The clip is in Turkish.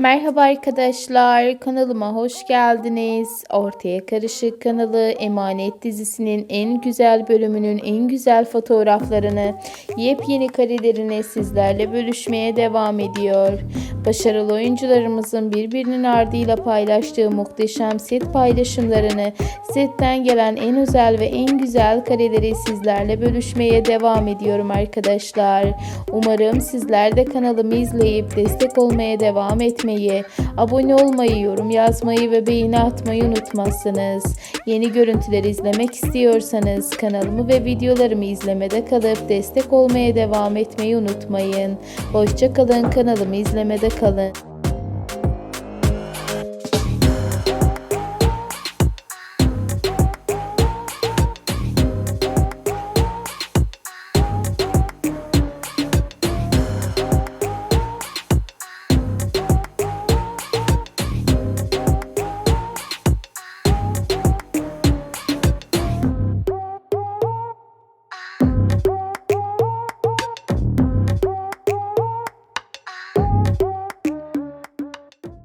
Merhaba arkadaşlar, kanalıma hoş geldiniz. Ortaya Karışık kanalı Emanet dizisinin en güzel bölümünün en güzel fotoğraflarını, yepyeni karelerini sizlerle bölüşmeye devam ediyor. Başarılı oyuncularımızın birbirinin ardıyla paylaştığı muhteşem set paylaşımlarını, setten gelen en özel ve en güzel kareleri sizlerle bölüşmeye devam ediyorum arkadaşlar. Umarım sizler de kanalımı izleyip destek olmaya devam etmeyi, abone olmayı, yorum yazmayı ve beğeni atmayı unutmazsınız. Yeni görüntüler izlemek istiyorsanız kanalımı ve videolarımı izlemede kalıp destek olmaya devam etmeyi unutmayın. Hoşçakalın kanalımı izlemede kalın.